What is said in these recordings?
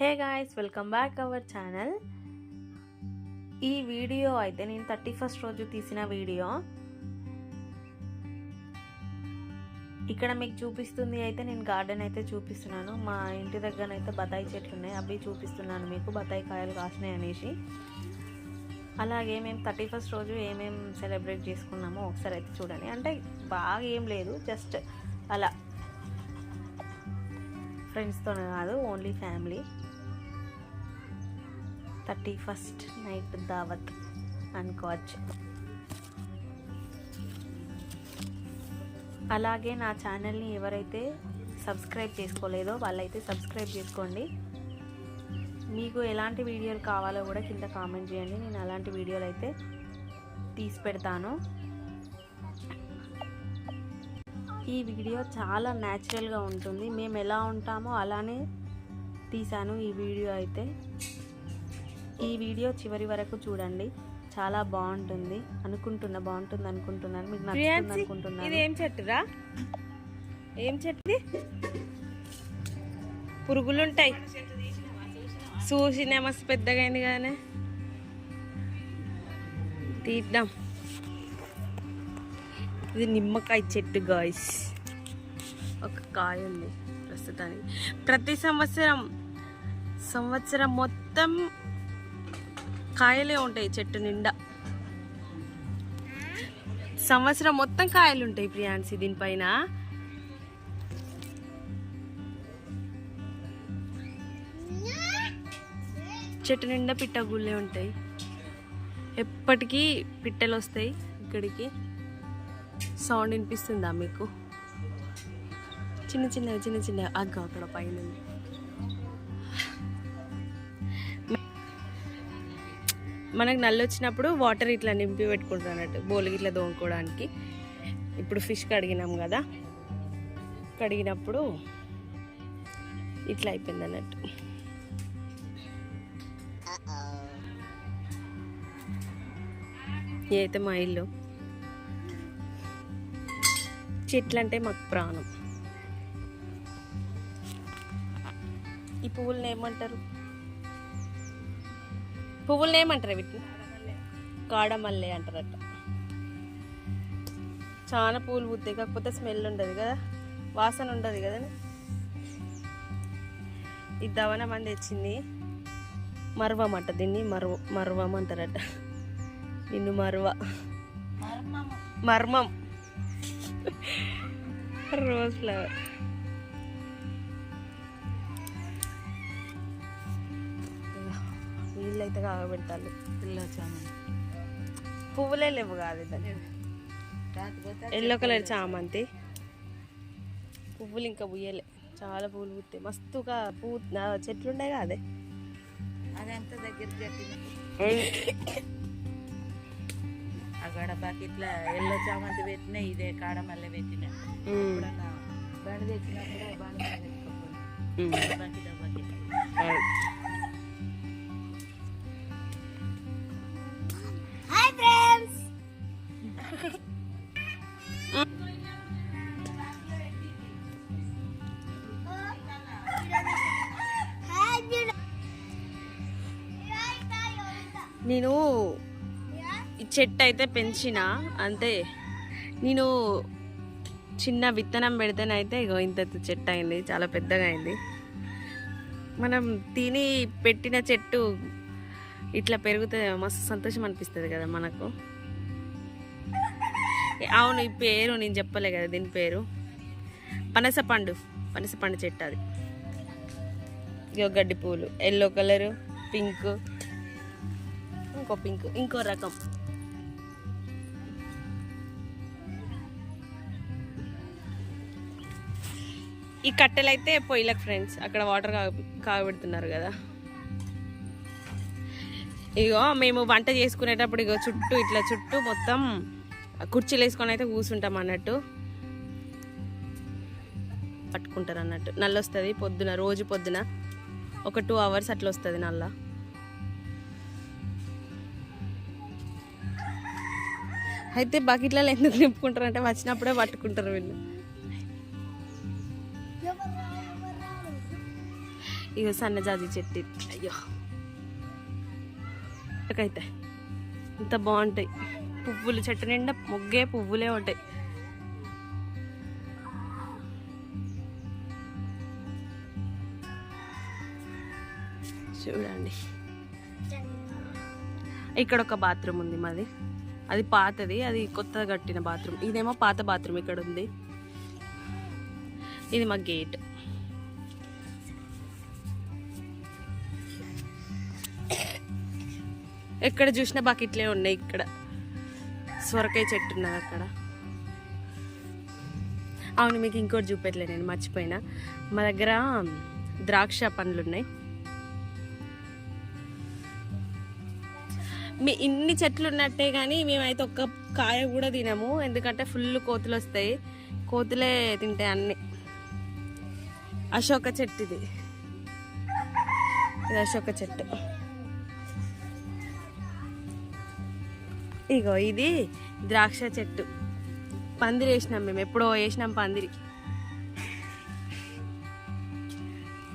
Hey guys welcome back our channel. ఈ video అయితే నేను థర్టీ ఫస్ట్ రోజు తీసిన వీడియో. ఇక్కడ మీకు చూపిస్తుంది అయితే నేను గార్డెన్ అయితే చూపిస్తున్నాను. మా ఇంటి దగ్గర అయితే బత్తాయి చెట్లు ఉన్నాయి. అవి చూపిస్తున్నాను మీకు. బత్తాయి కాయలు కాసినాయి అనేసి. అలాగే మేము థర్టీ ఫస్ట్ రోజు ఏమేం సెలబ్రేట్ చేసుకున్నామో ఒకసారి అయితే చూడండి. అంటే బాగా ఏం లేదు. జస్ట్ అలా. ఫ్రెండ్స్తోనే కాదు only family. Thirty first night దావత్ అనుకోవచ్చు. అలాగే నా ఛానల్ని ఎవరైతే సబ్స్క్రైబ్ చేసుకోలేదో వాళ్ళైతే సబ్స్క్రైబ్ చేసుకోండి. మీకు ఎలాంటి వీడియోలు కావాలో కూడా కింద కామెంట్ చేయండి. నేను అలాంటి వీడియోలు అయితే తీసి పెడతాను. ఈ వీడియో చాలా న్యాచురల్గా ఉంటుంది. మేము ఎలా ఉంటామో అలానే తీశాను ఈ వీడియో అయితే. ఈ వీడియో చివరి వరకు చూడండి. చాలా బాగుంటుంది. అనుకుంటున్నా బాగుంటుంది అనుకుంటున్నాను. మీకు నచ్చుతుంది ఇది ఏం చెట్టురా? ఏం చెట్టు? పురుగులు ఉంటాయి చూసినా మస్తు పెద్దగా అయింది కదనే. తీద్దాం. ఇది నిమ్మకాయ చెట్టు గాయస్ ఒక కాయ ఉంది ప్రస్తుతానికి. ప్రతి సంవత్సరం సంవత్సరం మొత్తం కాయలే ఉంటాయి చెట్టు నిండా. సంవత్సరం మొత్తం కాయలు ఉంటాయి ప్రియాన్సి దీనిపైన. చెట్టు నిండా పిట్టగుళ్ళే ఉంటాయి. ఎప్పటికీ పిట్టలు వస్తాయి ఇక్కడికి. సౌండ్ వినిపిస్తుందా మీకు? చిన్న చిన్న చిన్న చిన్న అగ్గ అక్కడ పైన మనకు నల్లు వచ్చినప్పుడు వాటర్ ఇట్లా నింపి పెట్టుకుంటారు అన్నట్టు. బోలు ఇట్లా దోముకోవడానికి. ఇప్పుడు ఫిష్ కడిగినాం కదా. కడిగినప్పుడు ఇట్లా అయిపోయింది అన్నట్టు. ఇది అయితే మా ఇల్లు చెట్లంటే మాకు ప్రాణం. ఈ పువ్వులను ఏమంటారు? పువ్వులను ఏమంటారు వీటిని? కాడమల్లె అంటారట. చాలా పూలు పూతాయి కాకపోతే స్మెల్ ఉండదు కదా వాసన ఉండదు కదా. ఈ దవన మంది తెచ్చింది. మర్వం అంట దీన్ని మర్వ మర్వం అంటారట. నిన్ను మర్వ. మర్మం. రోజ్ ఫ్లవర్ వీళ్ళైతే కాగబెడతారు. పువ్వులే లేవు కాదు ఎల్లో కలర్ చామంతి. పువ్వులు ఇంకా పుయ్యలే చాలా పువ్వులు పుత్తాయి మస్తుగా పువ్వు నా చెట్లు ఉన్నాయి కదా అదే అదంతా కట్టిన. అక్కడ బకెట్ల ఎల్లో చామంతి పెట్టిన ఇదే కాడ మళ్ళీ పెట్టిన. బండి తెచ్చినప్పుడు బండి. బకెట్ బకెట్ నేను ఈ చెట్టు అయితే పెంచిన అంతే. నేను చిన్న విత్తనం పెడితేనైతే ఇగో ఇంత చెట్టు అయింది చాలా పెద్దగా అయింది. మనం తిని పెట్టిన చెట్టు ఇట్లా పెరిగితే మస్తు సంతోషం అనిపిస్తుంది కదా మనకు. అవును ఈ పేరు నేను చెప్పలే కదా దీని పేరు. పనస పండు పనస పండు చెట్టు అది. ఇగో గడ్డి పూలు ఎల్లో కలరు పింక్. ఇంకో పింక్ ఇంకో రకం. ఈ కట్టెలు అయితే పొయ్యిలకు ఫ్రెండ్స్. అక్కడ వాటర్ కాగ కాగబెడుతున్నారు కదా. ఇగో మేము వంట చేసుకునేటప్పుడు ఇగో చుట్టూ ఇట్లా చుట్టూ మొత్తం కుర్చీలు వేసుకొని అయితే కూర్చుంటాం అన్నట్టు. పట్టుకుంటారు అన్నట్టు. నల్ల వస్తుంది పొద్దున రోజు పొద్దున. ఒక టూ అవర్స్ అట్లా వస్తుంది నల్ల. అయితే బకెట్లలో ఎందుకు నింపుకుంటారు అంటే వచ్చినప్పుడే పట్టుకుంటారు వీళ్ళు. ఇక సన్నజాజి చెట్టు. అయ్యో. అయితే ఇంత బాగుంటాయి. పువ్వులు చెట్టు నిండా మొగ్గే పువ్వులే ఉంటాయి. చూడండి. ఇక్కడ ఒక బాత్రూమ్ ఉంది మాది. అది పాతది అది కొత్తగా కట్టిన బాత్రూమ్. ఇదేమో పాత బాత్రూమ్ ఇక్కడ ఉంది ఇది మా గేట్. ఎక్కడ చూసినా బకెట్లే ఉన్నాయి ఇక్కడ. సొరకాయ చెట్టు ఉన్నది అక్కడ. అవును మీకు ఇంకోటి చూపెట్టలే నేను మర్చిపోయినా. మా దగ్గర ద్రాక్ష పండ్లు ఉన్నాయి. మీ ఇన్ని చెట్లు ఉన్నట్టే కానీ మేమైతే ఒక్క కాయ కూడా తినము. ఎందుకంటే ఫుల్ కోతులు వస్తాయి కోతులే తింటాయి అన్ని. అశోక చెట్టు ఇది ఇది అశోక చెట్టు. ఇగో ఇది ద్రాక్ష చెట్టు. పందిరి వేసినాం మేము. ఎప్పుడో వేసినాం పందిరి.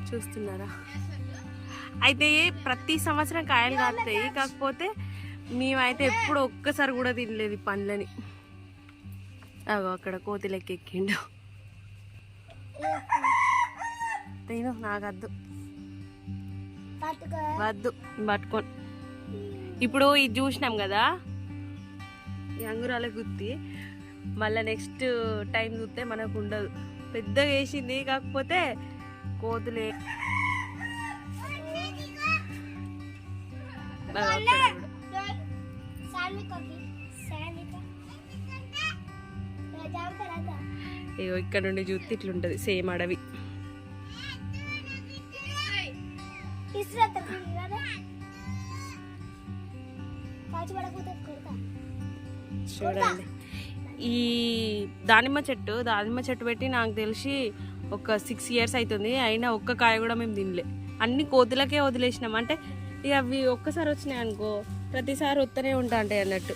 చూస్తున్నారా? అయితే ప్రతి సంవత్సరం కాయలు కాస్తాయి. కాకపోతే మేమైతే ఎప్పుడు ఒక్కసారి కూడా తినలేదు ఈ పండ్లని. అగో అక్కడ కోతి లెక్క ఎక్కిండు. తిను నాకు వద్దు. వద్దు పట్టుకోండి ఇప్పుడు ఇది చూసినాం కదా? అంగురాల గుత్తి. మళ్ళీ నెక్స్ట్ టైం చూస్తే మనకు ఉండదు. పెద్దగా వేసింది కాకపోతే కోతులే. ఇగో ఇక్కడ నుండి చూస్తే ఇట్లుంటది సేమ్ అడవి. చూడండి. ఈ దానిమ్మ చెట్టు దానిమ్మ చెట్టు పెట్టి నాకు తెలిసి ఒక సిక్స్ ఇయర్స్ అవుతుంది అయినా ఒక్క కాయ కూడా మేము తినలే. అన్ని కోతులకే వదిలేసినాం. అంటే ఇక అవి ఒక్కసారి వచ్చినాయి అనుకో ప్రతిసారి వస్తూనే ఉంటా అంటే అన్నట్టు.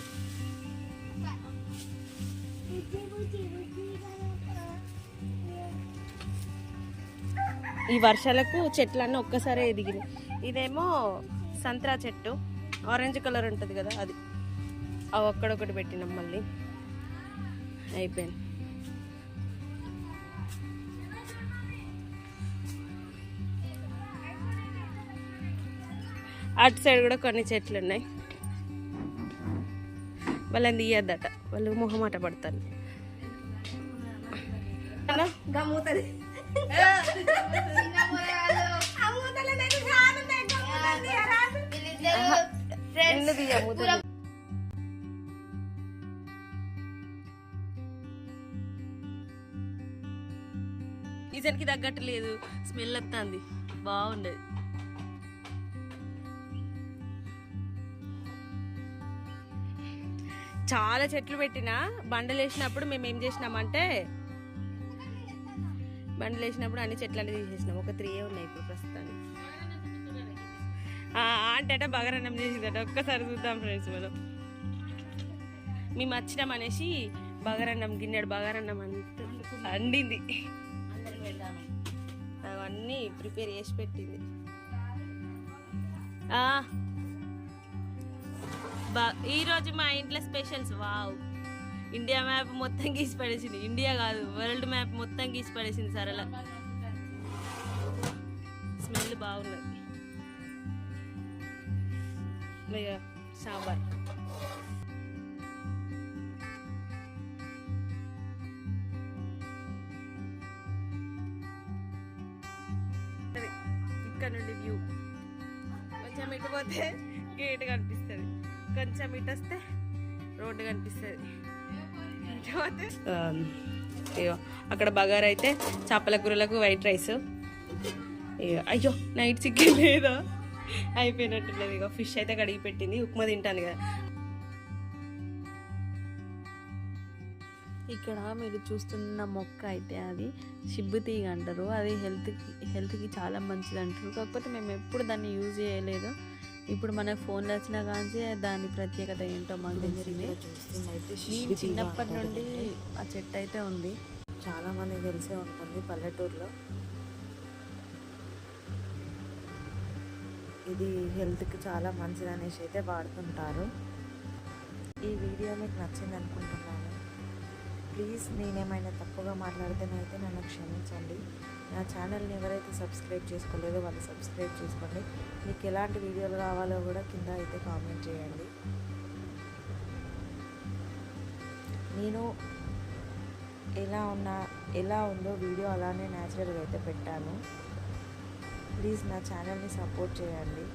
ఈ వర్షాలకు చెట్లన్నీ ఒక్కసారే ఎదిగినాయి. ఇదేమో సంత్రా చెట్టు. ఆరెంజ్ కలర్ ఉంటుంది కదా అది. అవి ఒక్కడొకటి పెట్టినాం మళ్ళీ. అయిపోయింది. అటు సైడ్ కూడా కొన్ని చెట్లు ఉన్నాయి వాళ్ళని తీయద్దట. వాళ్ళు మొహమాట పడతారు? నిన్ను తగ్గట్టు లేదు. స్మెల్ వస్తుంది బాగుండేది. చాలా చెట్లు పెట్టినా బండలు వేసినప్పుడు మేము ఏం చేసినామంటే బండలు వేసినప్పుడు అన్ని చెట్లు అన్ని తీసేసినాం. ఒక త్రీ ఉన్నాయి ఇప్పుడు ప్రస్తుతానికి. అంటే ఆంటీ అట బగారన్నం చేసిందట. ఒక్కసారి చూద్దాం ఫ్రెండ్స్ మనం. మేము వచ్చినాం అనేసి బగరన్నం గిన్నెడు బగరన్నం అంత అండింది. అవన్నీ ప్రిపేర్ చేసి పెట్టింది. ఆ, బా- ఈరోజు మా ఇంట్లో స్పెషల్స్ వావ్. ఇండియా మ్యాప్ మొత్తం గీసి పడేసింది. ఇండియా కాదు వరల్డ్ మ్యాప్ మొత్తం గీసి పడేసింది సరళ. స్మెల్ బాగున్నది. సాంబార్. ఇక్కడ నుండి వ్యూ కొంచెం ఇటు పోతే గేట్ కనిపిస్తుంది. కొంచెం ఇటు వస్తే రోడ్డు కనిపిస్తుంది. పోతే ఇగో అక్కడ బగారా అయితే చేపల కూరలకు వైట్ రైస్. అయ్యో నైట్ చికెన్ లేదా? అయిపోయినట్టున్నది. ఇక ఫిష్ అయితే కడిగి పెట్టింది. ఉప్మా తింటాను కదా. ఇక్కడ మీరు చూస్తున్న మొక్క అయితే అది షిబ్బు తీగ అంటారు. అది హెల్త్కి హెల్త్కి చాలా మంచిది అంటారు. కాకపోతే మేము ఎప్పుడు దాన్ని యూజ్ చేయలేదు. ఇప్పుడు మన ఫోన్లో వచ్చిన కానీ దాని ప్రత్యేకత ఏంటో మాకు తెలిసింది నేను చిన్నప్పటి నుండి ఆ చెట్టు అయితే ఉంది. చాలా మంది తెలిసే ఉంటుంది పల్లెటూరులో. ఇది హెల్త్కి చాలా మంచిది అనేసి అయితే వాడుతుంటారు. ఈ వీడియో మీకు నచ్చింది అనుకుంటున్నాను. ప్లీజ్ నేనేమైనా తప్పుగా మాట్లాడితేనైతే నన్ను క్షమించండి. నా ఛానల్ని ఎవరైతే సబ్స్క్రైబ్ చేసుకోలేదో వాళ్ళు సబ్స్క్రైబ్ చేసుకోండి. మీకు ఎలాంటి వీడియోలు కావాలో కూడా కింద అయితే కామెంట్ చేయండి. నేను ఎలా ఉన్నా ఎలా ఉందో వీడియో అలానే న్యాచురల్గా అయితే పెట్టాను. ప్లీజ్ నా ఛానల్ని సపోర్ట్ చేయండి.